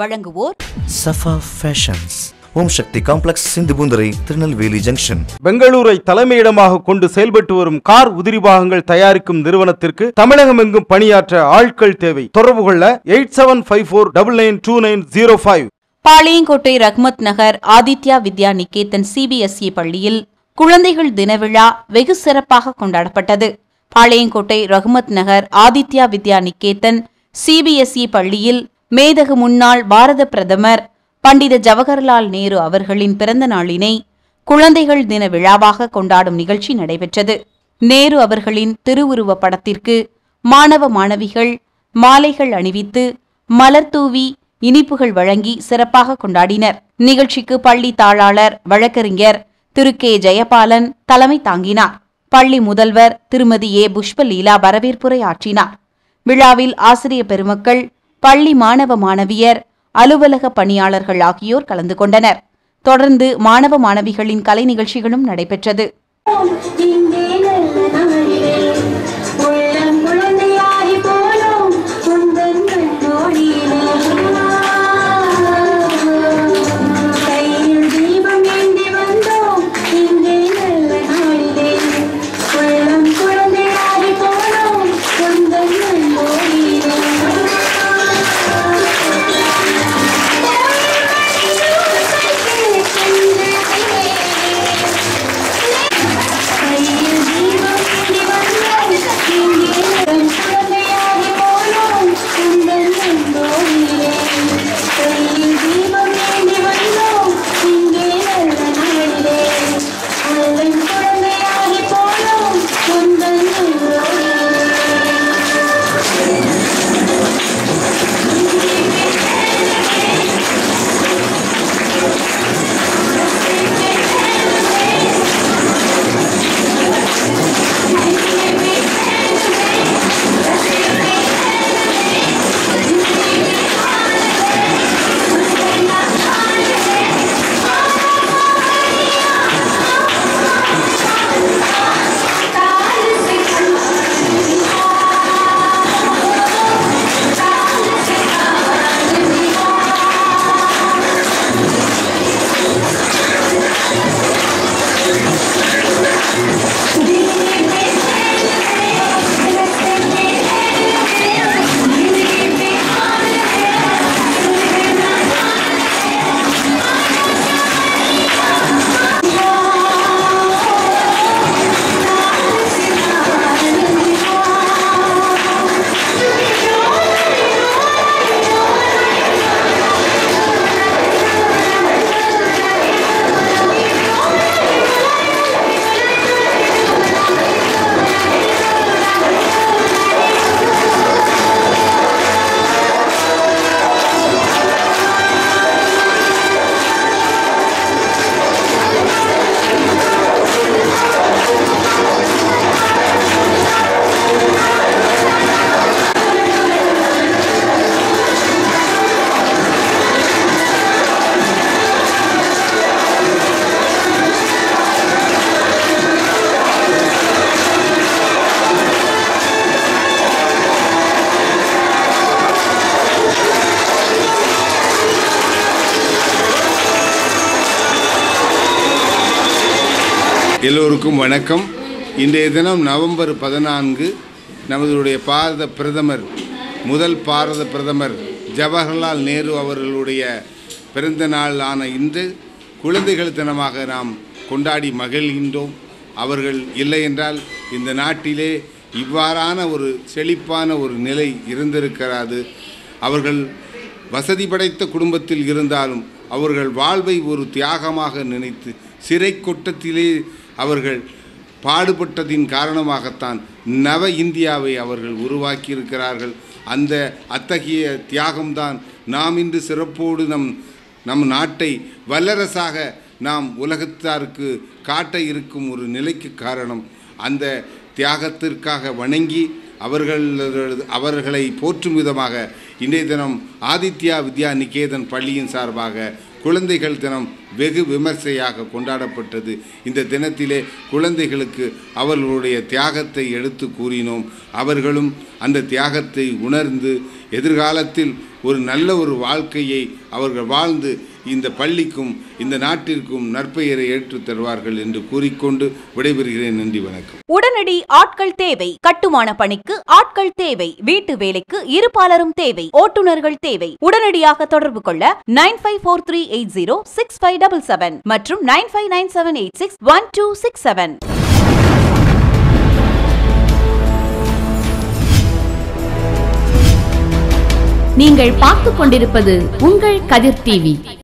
வழங்குவோர் Safa fashions Om Shakti complex Sindhupoondurai Tirunelveli junction. பெங்களூரை தலைமையிடமாக கொண்டு செயல்பட்டு வரும் கார் உதிரி பாகங்கள் தயாரிக்கும் நிறுவனத்திற்கு தமிழகமெங்கும் பணியாற்ற ஆட்கள் தேவை. தொடர்பு கொள்ள eight seven five four double nine two nine zero five. Palayamkottai Rahmath Nagar Aditya Vidya Niketan CBSE பள்ளியில் குழந்தைகள் தின விழா வெகு சிறப்பாக கொண்டாடப்பட்டது. பாளையங்கோட்டை ரஹ்மத் நகர் ஆதித்யா வித்யா நிகேதன் சிபிஎஸ்இ பள்ளியில் மேதகு முன்னாள் பாரத பிரதமர் பண்டித ஜவஹர்லால் நேரு அவர்களின் பிறந்த நாளினை குழந்தைகள் தின விழாவாக கொண்டாடும் நிகழ்ச்சி நடைபெற்றது. நேரு அவர்களின் திருவுருவ படத்திற்கு மாணவ மாணவிகள் மாலைகள் அணிவித்து மலர் தூவி இனிப்புகள் வழங்கி சிறப்பாக கொண்டாடினர். நிகழ்ச்சிக்கு பள்ளி தாளாளர் வழக்கறிஞர் திரு கே. ஜெயபாலன் தலைமை தாங்கினார். பள்ளி முதல்வர் திருமதி ஏ. புஷ்பலீலா வரவேற்புரை ஆற்றினார். விழாவில் ஆசிரிய பெருமக்கள் பள்ளி மாணவ மாணவியர் அலுவலக பணியாளர்கள் ஆகியோர் கலந்து கொண்டனர். தொடர்ந்து மாணவ மாணவிகளின் கலை நிகழ்ச்சிகளும் நடைபெற்றது. எல்லோருக்கும் வணக்கம். இன்றைய தினம் நவம்பர் பதினான்கு நமதுடைய பாரத பிரதமர் முதல் பாரத பிரதமர் ஜவஹர்லால் நேரு அவர்களுடைய பிறந்த நாள் ஆன இன்று குழந்தைகள் தினமாக நாம் கொண்டாடி மகிழ்கின்றோம். அவர்கள் இல்லை என்றால் இந்த நாட்டிலே இவ்வாறான ஒரு செழிப்பான ஒரு நிலை இருந்திருக்கிறாது. அவர்கள் வசதி படைத்த குடும்பத்தில் இருந்தாலும் அவர்கள் வாழ்வை ஒரு தியாகமாக நினைத்து சிறை கொட்டத்திலே அவர்கள் பாடுபட்டதின் காரணமாகத்தான் நவ இந்தியாவை அவர்கள் உருவாக்கியிருக்கிறார்கள். அந்த அத்தகைய தியாகம்தான் நாம் இன்று சிறப்போடு நம் நம் நாட்டை வல்லரசாக நாம் உலகத்தாருக்கு காட்ட இருக்கும் ஒரு நிலைக்கு காரணம். அந்த தியாகத்திற்காக வணங்கி அவர்கள் அவர்களை போற்றும் விதமாக இன்றைய தினம் ஆதித்யா வித்யா நிகேதன் பள்ளியின் சார்பாக குழந்தைகள் தினம் வெகு விமர்சையாக கொண்டாடப்பட்டது. இந்த தினத்திலே குழந்தைகளுக்கு அவர்களுடைய தியாகத்தை எடுத்து கூறினோம். அவர்களும் அந்த தியாகத்தை உணர்ந்து எதிர்காலத்தில் ஒரு நல்ல ஒரு வாழ்க்கையை அவர்கள் வாழ்ந்து இந்த பள்ளிக்கும் இந்த நாட்டிற்கும் நற்பெயரை ஏற்றுத் தருவார்கள் என்று கூறிக்கொண்டு விடைபெறுகிறேன். நன்றி வணக்கம். உடனடி ஆட்கள் தேவை கட்டுமான பணிக்கு ஆட்கள் தேவை வீட்டு வேலைக்கு இருபாலரும் தேவை ஓட்டுநர்கள் தேவை. உடனடியாக தொடர்பு கொள்ள nine five four three eight zero six five double seven மற்றும் nine five nine seven eight six one two six seven நீங்கள் பார்த்துக் கொண்டிருப்பது உங்கள் கதிர் டிவி.